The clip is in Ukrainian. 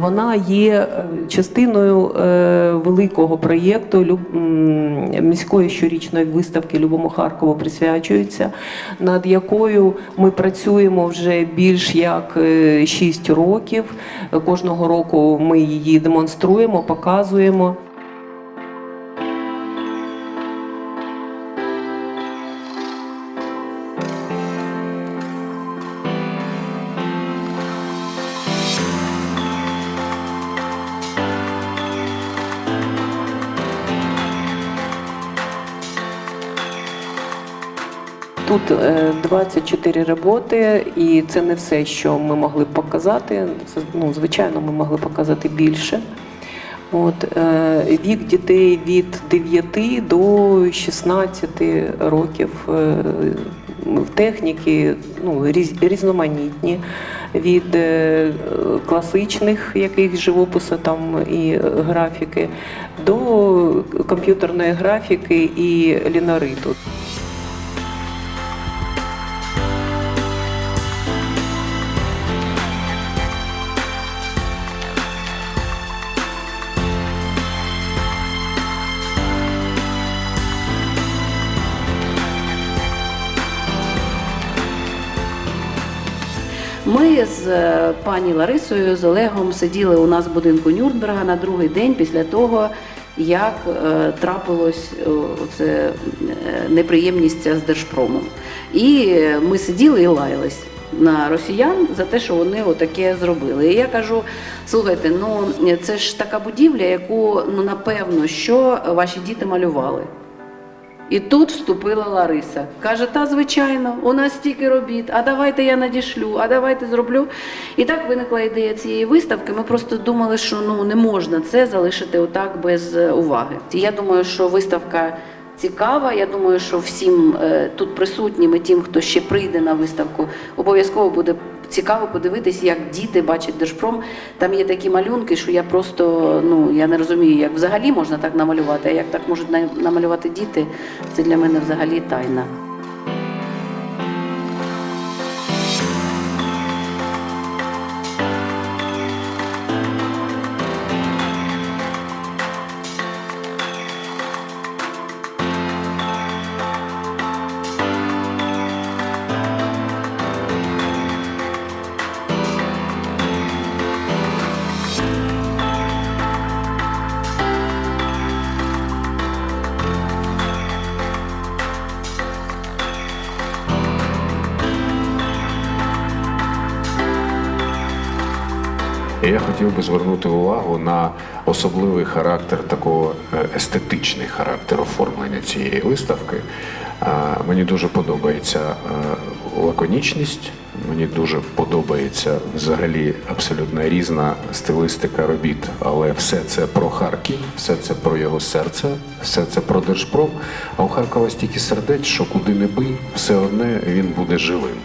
вона є е, частиною е, великого проєкту міської щорічної виставки Любому Харкову присвячується, над якою ми працюємо вже більш як 6 років. Кожного року ми її демонструємо, показуємо. Тут е, 24 роботи, і це не все, що ми могли показати. Ну, звичайно, ми могли показати більше. От, е, вік дітей від 9 до 16 років. Е, в техніки ну, різноманітні, від е, класичних яких живопису там і графіки до комп'ютерної графіки і лінориту. Ми з е, пані Ларисою, з Олегом сиділи у нас в будинку Нюрнберга на другий день після того, як е, трапилось е, оце е, неприємність з Держпромом. І ми сиділи і лаялись на росіян за те, що вони отаке зробили. І я кажу: слухайте, ну це ж така будівля, яку ну напевно що ваші діти малювали. І тут вступила Лариса. Каже: та звичайно, у нас стільки робіт, а давайте я надішлю, а давайте зроблю. І так виникла ідея цієї виставки. Ми просто думали, що ну не можна це залишити отак без е, уваги. І я думаю, що виставка цікава. Я думаю, що всім е, тут присутнім і тим, хто ще прийде на виставку, обов'язково буде. Цікаво подивитись, як діти бачать Держпром. Там є такі малюнки, що я просто ну я не розумію, як взагалі можна так намалювати, а як так можуть на- намалювати діти, це для мене взагалі тайна. Я хотів би звернути увагу на особливий характер, такого е, естетичний характер оформлення цієї виставки. Мені дуже подобається е, лаконічність, мені дуже подобається взагалі абсолютно різна стилистика робіт, але все це про Харків, все це про його серце, все це про Держпром. А у Харкова стільки сердець, що куди не бий, все одне він буде живим.